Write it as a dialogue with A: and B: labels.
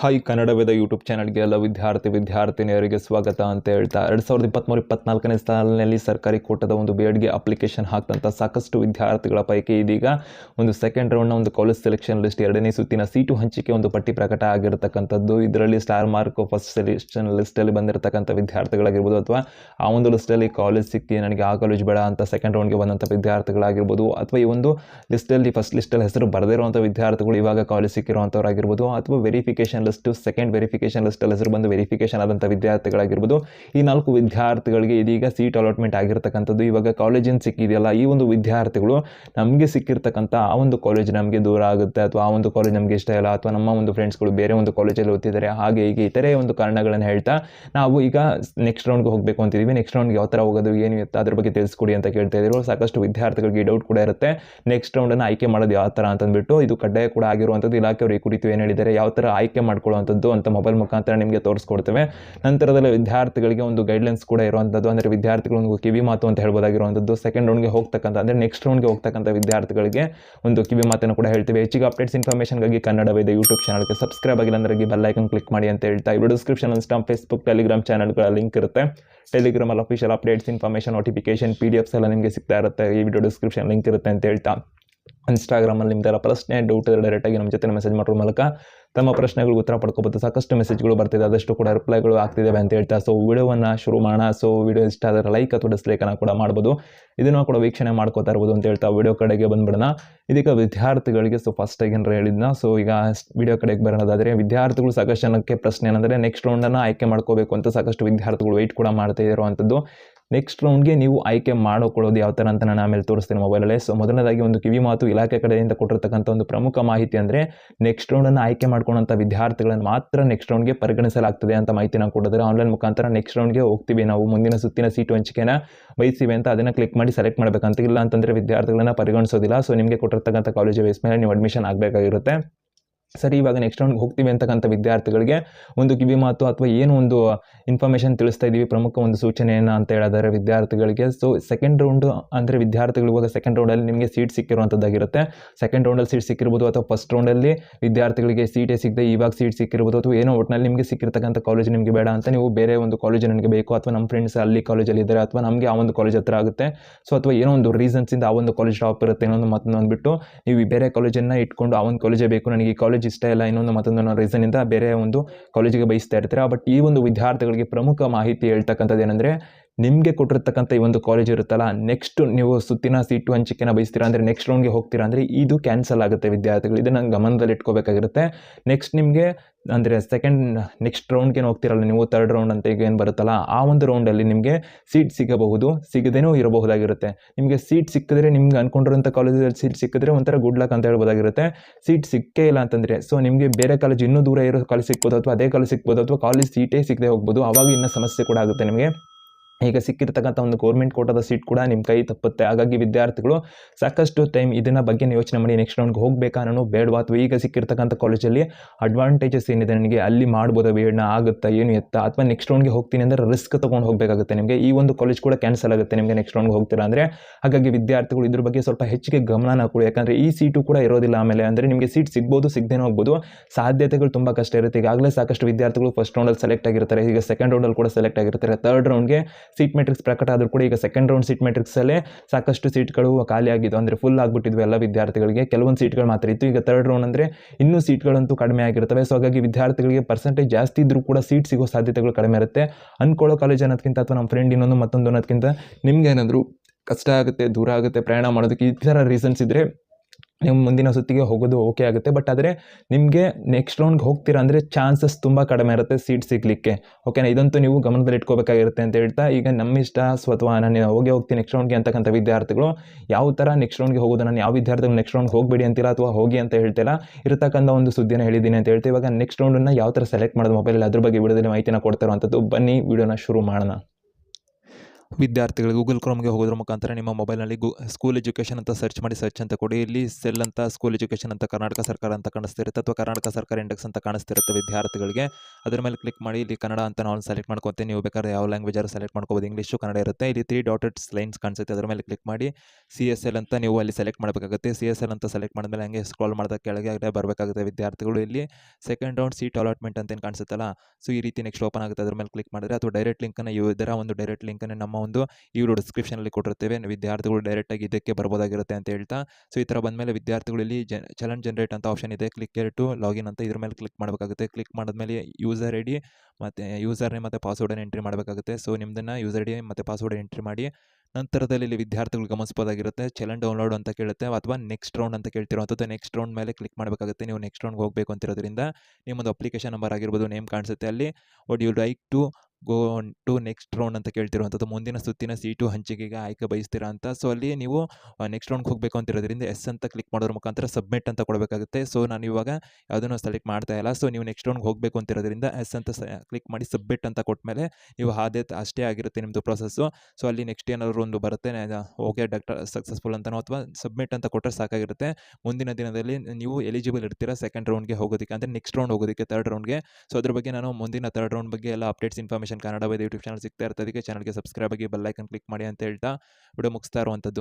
A: Hi Kannada Veda YouTube ಚಾನಲ್ಗೆ ಎಲ್ಲ ವಿದ್ಯಾರ್ಥಿ, ವಿದ್ಯಾರ್ಥಿನಿಯರಿಗೆ ಸ್ವಾಗತ ಅಂತ ಹೇಳ್ತಾ, ಎರಡು ಸಾವಿರದ ಇಪ್ಪತ್ತ್ಮೂರು ಇಪ್ಪತ್ನಾಲ್ಕನೇ ಸಾಲಿನಲ್ಲಿ ಸರ್ಕಾರಿ ಕೋಟದ ಒಂದು ಬಿ ಎಡ್ಗೆ ಅಪ್ಲಿಕೇಶನ್ ಹಾಕಿದಂಥ ಸಾಕಷ್ಟು ವಿದ್ಯಾರ್ಥಿಗಳ ಪೈಕಿ ಇದೀಗ ಒಂದು ಸೆಕೆಂಡ್ ರೌಂಡ್ನ ಒಂದು ಕಾಲೇಜ್ ಸೆಲೆಕ್ಷನ್ ಲಿಸ್ಟ್ ಎರಡನೇ ಸುತ್ತಿನ ಸೀಟು ಹಂಚಿಕೆ ಒಂದು ಪಟ್ಟಿ ಪ್ರಕಟ ಆಗಿರತಕ್ಕಂಥದ್ದು. ಇದರಲ್ಲಿ ಸ್ಟಾರ್ ಮಾರ್ಕ್ ಫಸ್ಟ್ ಸೆಲೆಕ್ಷನ್ ಲಿಸ್ಟಲ್ಲಿ ಬಂದಿರತಕ್ಕಂಥ ವಿದ್ಯಾರ್ಥಿಗಳಾಗಿರ್ಬೋದು ಅಥವಾ ಆ ಒಂದು ಲಿಸ್ಟಲ್ಲಿ ಕಾಲೇಜ್ ಸಿಕ್ಕಿ ನನಗೆ ಆ ಕಾಲೇಜ್ ಬೇಡ ಅಂತ ಸೆಕೆಂಡ್ ರೌಂಡ್ಗೆ ಬಂದಂಥ ವಿದ್ಯಾರ್ಥಿಗಳಾಗಿರ್ಬೋದು ಅಥವಾ ಈ ಒಂದು ಲಿಸ್ಟಲ್ಲಿ ಫಸ್ಟ್ ಲಿಸ್ಟಲ್ಲಿ ಹೆಸರು ಬರೆದಿರುವಂಥ ವಿದ್ಯಾರ್ಥಿಗಳು ಇವಾಗ ಕಾಲೇಜ್ ಸಿಕ್ಕಿರುವಂಥವ್ರಾಗಿರ್ಬೋದು ಅಥವಾ ವೆರಿಫಿಕೇಷನ್ ಲಿಸ್ಟು ಸೆಕೆಂಡ್ ವೆರಿಫಿಕೇಷನ್ ಲಿಸ್ಟಲ್ಲಿ ಹೆಸರು ಬಂದು ವೆರಿಫಿಕೇಷನ್ ಆದಂಥ ವಿದ್ಯಾರ್ಥಿಗಳಾಗಿರ್ಬೋದು, ಈ ನಾಲ್ಕು ವಿದ್ಯಾರ್ಥಿಗಳಿಗೆ ಇದೀಗ ಸೀಟ್ ಅಲಾಟ್ಮೆಂಟ್ ಆಗಿರ್ತಕ್ಕಂಥದ್ದು. ಇವಾಗ ಕಾಲೇಜಿನ ಸಿಕ್ಕಿದೆಯಲ್ಲ, ಈ ಒಂದು ವಿದ್ಯಾರ್ಥಿಗಳು ನಮಗೆ ಸಿಕ್ಕಿರ್ತಕ್ಕಂಥ ಆ ಒಂದು ಕಾಲೇಜ್ ನಮಗೆ ದೂರ ಆಗುತ್ತೆ, ಅಥವಾ ಆ ಒಂದು ಕಾಲೇಜ್ ನಮಗೆ ಇಷ್ಟ ಇಲ್ಲ, ಅಥವಾ ನಮ್ಮ ಒಂದು ಫ್ರೆಂಡ್ಸ್ಗಳು ಬೇರೆ ಒಂದು ಕಾಲೇಜಲ್ಲಿ ಓದ್ತಿದ್ದಾರೆ ಹಾಗೆ ಹೀಗೆ ಇತರೆ ಒಂದು ಕಾರಣಗಳನ್ನು ಹೇಳ್ತಾ ನಾವು ಈಗ ನೆಕ್ಸ್ಟ್ ರೌಂಡ್ಗೆ ಹೋಗಬೇಕು ಅಂತಿದ್ದೀವಿ ನೆಕ್ಸ್ಟ್ ರೌಂಡ್ಗೆ ಯಾವ ಥರ ಹೋಗೋದು, ಏನು ಇತ್ತು, ಅದ್ರ ಬಗ್ಗೆ ತಿಳಿಸ್ಕೊಡಿ ಅಂತ ಕೇಳ್ತಾ ಇದ್ರು. ಸಾಕಷ್ಟು ವಿದ್ಯಾರ್ಥಿಗಳಿಗೆ ಡೌಟ್ ಕೂಡ ಇರುತ್ತೆ. ನೆಕ್ಸ್ಟ್ ರೌಂಡನ್ನು ಆಯ್ಕೆ ಮಾಡೋದು ಯಾವ ಥರ ಅಂತಂದ್ಬಿಟ್ಟು ಇದು ಕಡ್ಡಾಯ ಕೂಡ ಆಗಿರುವಂಥದ್ದು. ಇಲಾಖೆಯವರು ಈ ಕುರಿತು ಏನು ಹೇಳಿದ್ದಾರೆ, ಯಾವ ಥರ ಆಯ್ಕೆ ಮಾಡ್ಕೊಳ್ಳುವಂಥದ್ದು ಅಂತ ಮೊಬೈಲ್ ಮುಖಾಂತರ ನಿಮಗೆ ತೋರಿಸ್ಕೊಡ್ತೇವೆ. ನಂತರದಲ್ಲಿ ವಿದ್ಯಾರ್ಥಿಗಳಿಗೆ ಒಂದು ಗೈಡ್ಲೈನ್ಸ್ ಕೂಡ ಇರುವಂಥದ್ದು, ಅಂದರೆ ವಿದ್ಯಾರ್ಥಿಗಳು ಒಂದು ಕಿವಿ ಮಾತು ಅಂತ ಹೇಳ್ಬೋದಾಗಿರುವಂಥದ್ದು. ಸೆಕೆಂಡ್ ರೌಂಡ್ಗೆ ಹೋಗ್ತಕ್ಕಂಥ, ಅಂದರೆ ನೆಕ್ಸ್ಟ್ ರೌಂಡ್ಗೆ ಹೋಗ್ತಕ್ಕಂಥ ವಿದ್ಯಾರ್ಥಿಗಳಿಗೆ ಒಂದು ಕಿವಿ ಮಾತನ್ನು ಕೂಡ ಹೇಳ್ತೀವಿ. ಹೆಚ್ಚಿಗೆ ಅಪ್ಡೇಟ್ಸ್ ಇನ್ಫಾರ್ಮೇಷನ್ಗಾಗಿ ಕನ್ನಡ ವೇದ ಯೂಟ್ಯೂಬ್ ಚಾನಲ್ಗೆ ಸಬ್ಸ್ಕ್ರೈಬ್ ಆಗಿಲ್ಲ ಅಂದ್ರೆ ಬೆಲ್ ಐಕನ್ ಕ್ಲಿಕ್ ಮಾಡಿ ಅಂತ ಹೇಳ್ತಾ ಇವರು. ಡಿಸ್ಕ್ರಿಪ್ಷನ್ ಇನ್ಸ್ಟಾಮ್ ಫೇಸ್ಬುಕ್ ಟೆಲಿಗ್ರಾಮ್ ಚಾನಲ್ಗಳ ಲಿಂಕ್ ಇರುತ್ತೆ. ಟೆಲಿಗ್ರಾಮಲ್ಲಿ official updates information notification P D Fs ಎಲ್ಲ ನಿಮಗೆ ಸಿಗ್ತಾ ಇರುತ್ತೆ. ಈ ವಿಡಿಯೋ ಡಿಸ್ಕ್ರಿಪ್ಷನ್ ಲಿಂಕ್ ಇರುತ್ತೆ ಅಂತ ಹೇಳ್ತಾ. ಇನ್ಸ್ಟಾಗ್ರಾಮಲ್ಲಿ ನಿಮ್ದೆಲ್ಲ ಪ್ರಶ್ನೆ ಡೌಟ್ ಡೈರೆಕ್ಟಾಗಿ ನಮ್ಮ ಜೊತೆ ಮೆಸೇಜ್ ಮಾಡೋ ಮೂಲಕ ತಮ್ಮ ಪ್ರಶ್ನೆಗಳು ಉತ್ತರ ಪಡ್ಕೋಬೋದು ಸಾಕಷ್ಟು ಮೆಸೇಜ್ಗಳು ಬರ್ತಿದೆ. ಆದಷ್ಟು ಕೂಡ ರಿಪ್ಲೈಗಳು ಆಗ್ತಿದ್ದಾವೆ ಅಂತ ಹೇಳ್ತಾ. ಸೊ ವಿಡಿಯೋವನ್ನು ಶುರು ಮಾಡೋಣ. ಸೊ ವಿಡಿಯೋ ಇಷ್ಟ ಆದರೆ ಲೈಕ್ ಅಥವಾ ಡಿಸ್ಲೈಕನ್ನು ಕೂಡ ಮಾಡ್ಬೋದು. ಇದನ್ನು ಕೂಡ ವೀಕ್ಷಣೆ ಮಾಡ್ಕೋತಾ ಇರ್ಬೋದು ಅಂತ ಹೇಳ್ತಾ ವಿಡಿಯೋ ಕಡೆಗೆ ಬಂದ್ಬಿಡೋಣ. ಇದೀಗ ವಿದ್ಯಾರ್ಥಿಗಳಿಗೆ ಸೊ ಫಸ್ಟ್ ಏನಾರು ಹೇಳಿದ್ನ. ಸೊ ಈಗ ವಿಡಿಯೋ ಕಡೆಗೆ ಬರೋದಾದರೆ, ವಿದ್ಯಾರ್ಥಿಗಳು ಸಾಕಷ್ಟು ಪ್ರಶ್ನೆ ಏನಂದರೆ ನೆಕ್ಸ್ಟ್ ರೌಂಡನ್ನು ಆಯ್ಕೆ ಮಾಡ್ಕೋಬೇಕು ಅಂತ ಸಾಕಷ್ಟು ವಿದ್ಯಾರ್ಥಿಗಳು ವೆಯ್ಟ್ ಕೂಡ ಮಾಡ್ತಾ ಇರುವಂಥದ್ದು ನೆಕ್ಸ್ಟ್ ರೌಂಡ್ಗೆ ನೀವು ಆಯ್ಕೆ ಮಾಡಿಕೊಳ್ಳೋದು ಯಾವ ಥರ ಅಂತ ನಾನು ಆಮೇಲೆ ತೋರಿಸ್ತೀನಿ ಮೊಬೈಲಲ್ಲೇ. ಸೊ ಮೊದಲನೇದಾಗಿ ಒಂದು ಕಿವಿ ಮಾತು ಇಲಾಖೆ ಕಡೆಯಿಂದ ಕೊಟ್ಟಿರ್ತಕ್ಕಂಥ ಒಂದು ಪ್ರಮುಖ ಮಾಹಿತಿ ಅಂದರೆ ನೆಕ್ಸ್ಟ್ ರೌಂಡನ್ನು ಆಯ್ಕೆ ಮಾಡ್ಕೊಳ್ಳೋಂಥ ವಿದ್ಯಾರ್ಥಿಗಳನ್ನು ಮಾತ್ರ ನೆಕ್ಸ್ಟ್ ರೌಂಡ್ಗೆ ಪರಿಗಣಿಸಲಾಗ್ತದೆ ಅಂತ ಮಾಹಿತಿನ ಕೊಡಿದ್ರೆ ಆನ್ಲೈನ್ ಮುಖಾಂತರ ನೆಕ್ಸ್ಟ್ ರೌಂಡ್ಗೆ ಹೋಗ್ತೀವಿ. ನಾವು ಮುಂದಿನ ಸುತ್ತಿನ ಸೀಟು ಹಂಚಿಕೆನ ಬಯಸಿವೆ ಅಂತ ಅದನ್ನು ಕ್ಲಿಕ್ ಮಾಡಿ ಸೆಲೆಕ್ಟ್ ಮಾಡಬೇಕಂತ. ಇಲ್ಲ ಅಂತಂದರೆ ವಿದ್ಯಾರ್ಥಿಗಳನ್ನ ಪರಿಗಣಿಸೋದಿಲ್ಲ. ಸೊ ನಿಮಗೆ ಕೊಟ್ಟಿರ್ತಕ್ಕಂಥ ಕಾಲೇಜು ಬೇಸ್ ಮೇಲೆ ನೀವು ಅಡ್ಮಿಷನ್ ಆಗಬೇಕಾಗಿರುತ್ತೆ. ಸರಿ, ಇವಾಗ ನೆಕ್ಸ್ಟ್ ರೌಂಡ್ಗೆ ಹೋಗ್ತೀವಿ ಅಂತಕ್ಕಂಥ ವಿದ್ಯಾರ್ಥಿಗಳಿಗೆ ಒಂದು ಕಿವಿ ಮಾತು ಅಥವಾ ಏನು ಒಂದು ಇನ್ಫಾರ್ಮೇಷನ್ ತಿಳಿಸ್ತಾ ಇದ್ದೀವಿ ಪ್ರಮುಖ ಒಂದು ಸೂಚನೆಯನ್ನು ಅಂತ ಹೇಳಿದರೆ ವಿದ್ಯಾರ್ಥಿಗಳಿಗೆ. ಸೊ ಸೆಕೆಂಡ್ ರೌಂಡು ಅಂದರೆ ವಿದ್ಯಾರ್ಥಿಗಳು ಇವಾಗ ಸೆಕೆಂಡ್ ರೌಂಡಲ್ಲಿ ನಿಮಗೆ ಸೀಟ್ ಸಿಕ್ಕಿರುವಂಥದ್ದಾಗಿರುತ್ತೆ ಸೆಕೆಂಡ್ ರೌಂಡಲ್ಲಿ ಸೀಟ್ ಸಿಕ್ಕಿರ್ಬೋದು ಅಥವಾ ಫಸ್ಟ್ ರೌಂಡಲ್ಲಿ ವಿದ್ಯಾರ್ಥಿಗಳಿಗೆ ಸೀಟೇ ಸಿಗದೆ ಇವಾಗ ಸೀಟ್ ಸಿಕ್ಕಿರ್ಬೋದು ಅಥವಾ ಏನೋ ಒಟ್ಟಿನಲ್ಲಿ ನಿಮಗೆ ಸಿಕ್ಕಿರ್ತಕ್ಕಂಥ ಕಾಲೇಜ್ ನಿಮಗೆ ಬೇಡ ಅಂತ ನೀವು ಬೇರೆ ಒಂದು ಕಾಲೇಜ್ ನನಗೆ ಬೇಕು ಅಥವಾ ನಮ್ಮ ಫ್ರೆಂಡ್ಸ್ ಅಲ್ಲಿ ಕಾಲೇಜಲ್ಲಿ ಇದ್ದಾರೆ ಅಥವಾ ನಮಗೆ ಆ ಒಂದು ಕಾಲೇಜ್ ಹತ್ರ ಆಗುತ್ತೆ. ಸೊ ಅಥವಾ ಏನೋ ಒಂದು ರೀಸನ್ಸಿಂದ ಆ ಒಂದು ಕಾಲೇಜ್ ಟಾಪ್ ಇರುತ್ತೆ ಇನ್ನೊಂದು ಮತ್ತೊಂದು ಅಂದ್ಬಿಟ್ಟು ನೀವು ಈ ಬೇರೆ ಕಾಲೇಜನ್ನು ಇಟ್ಕೊಂಡು ಆ ಒಂದು ಕಾಲೇಜೇ ಬೇಕು, ನನಗೆ ಈ ಕಾಲೇಜ್ ಇಷ್ಟ ಇಲ್ಲ, ಇನ್ನೊಂದು ಮತ್ತೊಂದು ರೀಸನಿಂದ ಬೇರೆ ಒಂದು ಕಾಲೇಜಿಗೆ ಬಯಸ್ತಾ ಇರ್ತಾರೆ? ಬಟ್ ಈ ಒಂದು ವಿದ್ಯಾರ್ಥಿಗಳಿಗೆ ಪ್ರಮುಖ ಮಾಹಿತಿ ಹೇಳ್ತಕ್ಕಂಥದ್ದು ಏನಂದರೆ ನಿಮಗೆ ಕೊಟ್ಟಿರ್ತಕ್ಕಂಥ ಈ ಒಂದು ಕಾಲೇಜ್ ಇರುತ್ತಲ್ಲ ನೆಕ್ಸ್ಟ್ ನೀವು ಸುತ್ತಿನ ಸೀಟು ಹಂಚಿಕೆನ ಬಯಸ್ತೀರಾ ಅಂದರೆ ನೆಕ್ಸ್ಟ್ ರೌಂಡ್ಗೆ ಹೋಗ್ತೀರಾ ಅಂದರೆ ಇದು ಕ್ಯಾನ್ಸಲ್ ಆಗುತ್ತೆ ವಿದ್ಯಾರ್ಥಿಗಳು. ಇದನ್ನು ಗಮನದಲ್ಲಿ ಇಟ್ಕೋಬೇಕಾಗಿರುತ್ತೆ. ನೆಕ್ಸ್ಟ್ ನಿಮಗೆ ಅಂದರೆ ಸೆಕೆಂಡ್ ನೆಕ್ಸ್ಟ್ ರೌಂಡ್ಗೆ ಹೋಗ್ತಿರಲ್ಲ, ನೀವು ತರ್ಡ್ ರೌಂಡ್ ಅಂತ ಈಗ ಏನು ಬರುತ್ತಲ್ಲ, ಆ ಒಂದು ರೌಂಡಲ್ಲಿ ನಿಮಗೆ ಸೀಟ್ ಸಿಗಬಹುದು, ಸಿಗದೇನೂ ಇರಬಹುದಾಗಿರುತ್ತೆ. ನಿಮಗೆ ಸೀಟ್ ಸಿಕ್ಕಿದ್ರೆ, ನಿಮ್ಗೆ ಅನ್ಕೊಂಡಿರೋಂಥ ಕಾಲೇಜಲ್ಲಿ ಸೀಟ್ ಸಿಕ್ಕಿದ್ರೆ ಒಂಥರ ಗುಡ್ ಲಕ್ ಅಂತ ಹೇಳ್ಬೋದಾಗಿರುತ್ತೆ. ಸೀಟ್ ಸಿಕ್ಕೇ ಇಲ್ಲ ಅಂತಂದರೆ ಸೊ ನಿಮಗೆ ಬೇರೆ ಕಾಲೇಜ್ ಇನ್ನೂ ದೂರ ಇರೋ ಕಾಲೇಜ್ ಸಿಕ್ಬೋದು ಅಥವಾ ಅದೇ ಕಾಲೇಜ್ ಸಿಕ್ಬೋದು ಅಥವಾ ಕಾಲೇಜ್ ಸೀಟೇ ಸಿಗದೆ ಹೋಗ್ಬೋದು, ಅವಾಗ ಇನ್ನೂ ಸಮಸ್ಯೆ ಕೂಡ ಆಗುತ್ತೆ ನಿಮಗೆ. ಈಗ ಸಿಕ್ಕಿರ್ತಕ್ಕಂಥ ಒಂದು ಗೌರ್ಮೆಂಟ್ ಕೋಟದ ಸೀಟ್ ಕೂಡ ನಿಮ್ಮ ಕೈ ತಪ್ಪುತ್ತೆ. ಹಾಗಾಗಿ ವಿದ್ಯಾರ್ಥಿಗಳು ಸಾಕಷ್ಟು ಟೈಮ್ ಇದನ್ನ ಬಗ್ಗೆ ಯೋಚನೆ ಮಾಡಿ ನೆಕ್ಸ್ಟ್ ರೌಂಡ್ಗೆ ಹೋಗಬೇಕಾ ನಾನು ಬೇಡವಾ ಅಥವಾ ಈಗ ಸಿಕ್ಕಿರ್ತಕ್ಕಂಥ ಕಾಲೇಜಲ್ಲಿ ಅಡ್ವಾಂಟೇಜಸ್ ಏನಿದೆ ನನಗೆ ಅಲ್ಲಿ ಮಾಡ್ಬೋದು ಬೇಡ ಆಗುತ್ತಾ? ಏನು ಎತ್ತ? ಅಥವಾ ನೆಕ್ಸ್ಟ್ ರೌಂಡ್ಗೆ ಹೋಗ್ತೀನಿ ಅಂದರೆ ರಿಸ್ಕ್ ತೊಗೊಂಡು ಹೋಗಬೇಕಾಗುತ್ತೆ ನಿಮಗೆ? ಈ ಒಂದು ಕಾಲೇಜ್ ಕೂಡ ಕ್ಯಾನ್ಸಲ್ ಆಗುತ್ತೆ ನಿಮಗೆ ನೆಕ್ಸ್ಟ್ ರೌಂಡ್ಗೆ ಹೋಗ್ತೀರಾ ಅಂದರೆ. ಹಾಗಾಗಿ ವಿದ್ಯಾರ್ಥಿಗಳು ಇದ್ರ ಬಗ್ಗೆ ಸ್ವಲ್ಪ ಹೆಚ್ಚಿಗೆ ಗಮನ ಕೊಡಿ. ಯಾಕಂದರೆ ಈ ಸೀಟು ಕೂಡ ಇರೋದಿಲ್ಲ ಆಮೇಲೆ. ಅಂದರೆ ನಿಮಗೆ ಸೀಟ್ ಸಿಗ್ಬೋದು, ಸಿಗದೇನೋ ಹೋಗ್ಬೋದು ಸಾಧ್ಯತೆಗಳು ತುಂಬ ಕಷ್ಟ ಇರುತ್ತೆ. ಈಗಾಗಲೇ ಸಾಕಷ್ಟು ವಿದ್ಯಾರ್ಥಿಗಳು ಫಸ್ಟ್ ರೌಂಡಲ್ಲಿ ಸೆಲೆಕ್ಟ್ ಆಗಿರ್ತಾರೆ. ಈಗ ಸೆಕೆಂಡ್ ರೌಂಡಲ್ಲಿ ಕೂಡ ಸೆಲೆಕ್ಟ್ ಆಗಿರ್ತಾರೆ. ತರ್ಡ್ ರೌಂಡ್ಗೆ ಸೀಟ್ ಮೆಟ್ರಿಕ್ಸ್ ಪ್ರಕಟ ಆದರೂ ಕೂಡ ಈಗ ಸೆಕೆಂಡ್ ರೌಂಡ್ ಸೀಟ್ ಮೆಟ್ರಿಕ್ಸಲ್ಲೇ ಸಾಕಷ್ಟು ಸೀಟ್ಗಳು ಖಾಲಿ ಆಗಿದ್ದು, ಅಂದರೆ ಫುಲ್ ಆಗಿಬಿಟ್ಟಿದ್ವು ಎಲ್ಲ ವಿದ್ಯಾರ್ಥಿಗಳಿಗೆ. ಕೆಲವೊಂದು ಸೀಟ್ಗಳು ಮಾತ್ರ ಇತ್ತು. ಈಗ ತರ್ಡ್ ರೌಂಡ್ ಅಂದರೆ ಇನ್ನೂ ಸೀಟ್ಗಳಂತೂ ಕಡಿಮೆ ಆಗಿರ್ತವೆ. ಸೊ ಹಾಗಾಗಿ ವಿದ್ಯಾರ್ಥಿಗಳಿಗೆ ಪರ್ಸೆಂಟೇಜ್ ಜಾಸ್ತಿ ಇದ್ದರೂ ಕೂಡ ಸೀಟ್ ಸಿಗೋ ಸಾಧ್ಯತೆಗಳು ಕಡಿಮೆ ಇರುತ್ತೆ. ಅನ್ಕೊಳ್ಳೋ ಕಾಲೇಜ್ ಅನ್ನೋದಕ್ಕಿಂತ ಅಥವಾ ನಮ್ಮ ಫ್ರೆಂಡ್ ಇನ್ನೊಂದು ಮತ್ತೊಂದು ಅನ್ನೋದಕ್ಕಿಂತ ನಿಮ್ಗೆ ಏನಾದರೂ ಕಷ್ಟ ಆಗುತ್ತೆ, ದೂರ ಆಗುತ್ತೆ ಪ್ರಯಾಣ ಮಾಡೋದಕ್ಕೆ ಈ ಥರ ರೀಸನ್ಸ್ ಇದ್ದರೆ ನೀವು ಮುಂದಿನ ಸುತ್ತಿಗೆ ಹೋಗೋದು ಓಕೆ ಆಗುತ್ತೆ. ಬಟ್ ಆದರೆ ನಿಮಗೆ ನೆಕ್ಸ್ಟ್ ರೌಂಡ್ಗೆ ಹೋಗ್ತೀರಾ ಅಂದರೆ ಚಾನ್ಸಸ್ ತುಂಬ ಕಡಿಮೆ ಇರುತ್ತೆ ಸೀಟ್ ಸಿಗಲಿಕ್ಕೆ. ಓಕೆನಾ ಇದಂತೂ ನೀವು ಗಮನದಲ್ಲಿ ಇಟ್ಕೋಬೇಕಾಗಿರುತ್ತೆ ಅಂತ ಹೇಳ್ತಾ, ಈಗ ನಮ್ಮ ಇಷ್ಟ ಅಥವಾ ನಾನು ಹೋಗಿ ಹೋಗ್ತೀನಿ ನೆಕ್ಸ್ಟ್ ರೌಂಡ್ಗೆ ಅಂತಕ್ಕಂಥ ವಿದ್ಯಾರ್ಥಿಗಳು. ಯಾವ ಥರ ನೆಕ್ಸ್ಟ್ ರೌಂಡ್ಗೆ ಹೋಗೋದು ನಾನು ಯಾವ ವಿದ್ಯಾರ್ಥಿಗಳು ನೆಕ್ಸ್ಟ್ ರೌಂಡ್ಗೆ ಹೋಗಬೇಡಿ ಅಂತಿಲ್ಲ ಅಥವಾ ಹೋಗಿ ಅಂತ ಹೇಳ್ತಿಲ್ಲ ಇರತಕ್ಕಂಥ ಒಂದು ಸುದ್ದಿನ ಹೇಳಿದ್ದೀನಿ ಅಂತ ಹೇಳ್ತೀವಿ ಇವಾಗ ನೆಕ್ಸ್ಟ್ ರೌಂಡನ್ನು ಯಾವ ಥರ ಸೆಲೆಕ್ಟ್ ಮಾಡೋದು ಮೊಬೈಲಲ್ಲಿ ಅದ್ರ ಬಗ್ಗೆ ವಿಡಿಯೋದಲ್ಲಿ ಮಾಹಿತಿನ ಕೊಡ್ತಾರೋ ಅಂಥದ್ದು ಬನ್ನಿ, ವಿಡಿಯೋನ ಶುರು ಮಾಡೋಣ. ವಿದ್ಯಾರ್ಥಿಗಳು ಗೂಗಲ್ ಕ್ರೋಮ್ಗೆ ಹೋಗೋದ್ರ ಮುಖಾಂತರ ನಿಮ್ಮ ಮೊಬೈಲ್ನಲ್ಲಿ ಗು ಸ್ಕೂಲ್ ಎಜುಕೇಷನ್ ಅಂತ ಸರ್ಚ್ ಮಾಡಿ ಸರ್ಚ್ ಅಂತ ಕೊಡಿ. ಇಲ್ಲಿ ಸೆಲ್ ಅಂತ ಸ್ಕೂಲ್ ಎಜುಕೇಷನ್ ಅಂತ ಕರ್ನಾಟಕ ಸರ್ಕಾರ ಅಂತ ಕಾಣಿಸ್ತಿರುತ್ತೆ ಅಥವಾ ಕರ್ನಾಟಕ ಸರ್ಕಾರ ಇಂಡೆಕ್ಸ್ ಅಂತ ಕಾಣಿಸ್ತಿರುತ್ತೆ ವಿದ್ಯಾರ್ಥಿಗಳಿಗೆ. ಅದರ ಮೇಲೆ ಕ್ಲಿಕ್ ಮಾಡಿ, ಇಲ್ಲಿ ಕನ್ನಡ ಅಂತ ನಾವು ಸೆಲೆಕ್ಟ್ ಮಾಡ್ಕೊತೀನಿ ನೀವು ಬೇಕಾದ್ರೆ ಯಾವ ಲ್ಯಾಂಗ್ವೇಜ್ ಆರು ಸೆಲೆಕ್ಟ್ ಮಾಡ್ಕೋಬೋದು. ಇಂಗ್ಲೀಷು ಕನ್ನಡ ಇರುತ್ತೆ. ಇಲ್ಲಿ ತ್ರೀ ಡಾಟೆಡ್ಸ್ ಲೈನ್ಸ್ ಕಾಣಿಸುತ್ತೆ. ಅದರ ಮೇಲೆ ಕ್ಲಿಕ್ ಮಾಡಿ ಸಿ ಎಸ್ ಎಲ್ ಅಂತ ನೀವು ಅಲ್ಲಿ ಸೆಲೆಕ್ಟ್ ಮಾಡಬೇಕಾಗುತ್ತೆ. ಸಿ ಎಸ್ ಎಲ್ ಅಂತ ಸೆಲೆಕ್ಟ್ ಮಾಡಿದ್ಮೇಲೆ ಹಂಗೆ ಸ್ಕ್ರಾಲ್ ಮಾಡಿದ ಕೆಳಗೆ ಬರಬೇಕಾಗುತ್ತೆ ವಿದ್ಯಾರ್ಥಿಗಳು ಇಲ್ಲಿ. ಸೆಕೆಂಡ್ ರೌಂಡ್ ಸೀಟ್ ಅಲಾಟ್ಮೆಂಟ್ ಅಂತ ಏನು ಕಾಣಿಸುತ್ತಲ್ಲ, ಸೊ ಈ ರೀತಿ ನೆಕ್ಸ್ಟ್ ಓಪನ್ ಆಗುತ್ತೆ. ಅದ್ರ ಮೇಲೆ ಕ್ಲಿಕ್ ಮಾಡಿದ್ರೆ ಅಥವಾ ಡೈರೆಕ್ಟ್ ಲಿಂಕನ್ನು ಇದರ ಒಂದು ಡೈರೆಕ್ಟ್ ಲಿಂಕನ್ನು ನಮ್ಮ ಒಂದು ಈ ವಿಡಿಯೋ ಡಿಸ್ಕ್ರಿಪ್ಷನಲ್ಲಿ ಕೊಟ್ಟಿರ್ತೇವೆ ವಿದ್ಯಾರ್ಥಿಗಳು ಡೈರೆಕ್ಟಾಗಿ ಇದಕ್ಕೆ ಬರ್ಬೋದಾಗಿರುತ್ತೆ ಅಂತ ಹೇಳ್ತಾ. ಸೊ ಈ ಥರ ಬಂದಮೇಲೆ ವಿದ್ಯಾರ್ಥಿಗಳು ಇಲ್ಲಿ ಜ ಚಲನ್ ಜನರೇಟ್ ಅಂತ ಆಪ್ಷನ್ ಇದೆ. ಕ್ಲಿಕ್ ಟು ಲಾಗಿನ್ ಅಂತ ಇದ್ರ ಮೇಲೆ ಕ್ಲಿಕ್ ಮಾಡಬೇಕಾಗುತ್ತೆ. ಕ್ಲಿಕ್ ಮಾಡಿದ್ಮೇಲೆ ಯೂಸರ್ ಐ ಡಿ ಮತ್ತು ಯೂಸರ್ ನೇಮ್ ಮತ್ತು ಪಾಸ್ವರ್ಡನ್ನು ಎಂಟ್ರಿ ಮಾಡಬೇಕಾಗುತ್ತೆ. ಸೊ ನಿಮ್ಮದನ್ನು ಯೂಸರ್ ಐ ಡಿ ಮತ್ತು ಪಾಸ್ವರ್ಡ್ ಎಂಟ್ರಿ ಮಾಡಿ, ನಂತರದಲ್ಲಿ ಇಲ್ಲಿ ವಿದ್ಯಾರ್ಥಿಗಳು ಗಮನಿಸ್ಬೋದಾಗಿರುತ್ತೆ. ಚಲನ್ ಡೌನ್ಲೋಡ್ ಅಂತ ಕೇಳುತ್ತೆ ಅಥವಾ ನೆಕ್ಸ್ಟ್ ರೌಂಡ್ ಅಂತ ಕೇಳ್ತಿರೋಂಥದ್ದು ನೆಕ್ಸ್ಟ್ ರೌಂಡ್ ಮೇಲೆ ಕ್ಲಿಕ್ ಮಾಡಬೇಕಾಗುತ್ತೆ. ನೀವು ನೆಕ್ಸ್ಟ್ ರೌಂಡ್ಗೆ ಹೋಗಬೇಕು ಅಂತಿರೋದ್ರಿಂದ ನಿಮ್ಮೊಂದು ಅಪ್ಲಿಕೇಶನ್ ನಂಬರ್ ಆಗಿರ್ಬೋದು ನೇಮ್ ಕಾಣಿಸುತ್ತೆ ಅಲ್ಲಿ. Would you like to go to next round ಅಂತ ಕೇಳ್ತಿರುವಂಥದ್ದು ಮುಂದಿನ ಸುತ್ತಿನ ಸೀಟು ಹಂಚಿಕೆಗೆ ಆಯ್ಕೆ ಬಯಸ್ತೀರಾ ಅಂತ. ಸೊ ಅಲ್ಲಿ ನೀವು ನೆಕ್ಸ್ಟ್ ರೌಂಡ್ಗೆ ಹೋಗಬೇಕು ಅಂತಿರೋದ್ರಿಂದ ಎಸ್ ಅಂತ ಕ್ಲಿಕ್ ಮಾಡೋದ್ರ ಮುಖಾಂತರ ಸಬ್ಮಿಟ್ ಅಂತ ಕೊಡಬೇಕಾಗುತ್ತೆ. ಸೊ ನಾನು ಇವಾಗ ಯಾವುದನ್ನು ಸೆಲೆಕ್ಟ್ ಮಾಡ್ತಾ ಇಲ್ಲ. ಸೊ ನೀವು ನೆಕ್ಸ್ಟ್ ರೌಂಡ್ಗೆ ಹೋಗಬೇಕು ಅಂತಿರೋದ್ರಿಂದ ಎಸ್ ಅಂತ ಕ್ಲಿಕ್ ಮಾಡಿ ಸಬ್ಮಿಟ್ ಅಂತ ಕೊಟ್ಟಮೇಲೆ ನೀವು ಅದೇ ಅಷ್ಟೇ ಆಗಿರುತ್ತೆ ನಿಮ್ಮದು ಪ್ರೊಸೆಸ್ಸು ಸೊ ಅಲ್ಲಿ ನೆಕ್ಸ್ಟ್ ಏನಾದರೂ ಒಂದು ಬರುತ್ತೆ ಓಕೆ, ಡಾಕ್ಟರ್ ಸಕ್ಸಸ್ಫುಲ್ ಅಂತನೋ ಅಥವಾ ಸಬ್ಮಿಟ್ ಅಂತ ಕೊಟ್ಟರೆ ಸಾಕಾಗಿರುತ್ತೆ. ಮುಂದಿನ ದಿನದಲ್ಲಿ ನೀವು ಎಲಿಜಿಬಲ್ ಇರ್ತೀರಾ ಸೆಕೆಂಡ್ ರೌಂಡ್ಗೆ ಹೋಗೋದಕ್ಕೆ. ಅಂದರೆ ನೆಕ್ಸ್ಟ್ ರೌಂಡ್ ಹೋಗೋದಕ್ಕೆ ತರ್ಡ್ ರೌಂಡ್ಗೆ ಸೊ ಅದ್ರ ಬಗ್ಗೆ ನಾನು ಮುಂದಿನ ತರ್ಡ್ ರೌಂಡ್ ಬಗ್ಗೆ ಎಲ್ಲ updates information Kannada YouTube channel ಸಿಗ್ತಾ ಇರ್ತದಕ್ಕೆ ಚಾನಲ್ಗೆ ಸಬ್ಸ್ಕ್ರೈಬ್ ಆಗಿ ಬೆಲ್ ಐಕನ್ ಕ್ಲಿಕ್ ಮಾಡಿ ಅಂತ ಹೇಳ್ತಾ ವಿಡಿಯೋ ಮುಗಿಸ್ತಾ ಇರುವಂಥದ್ದು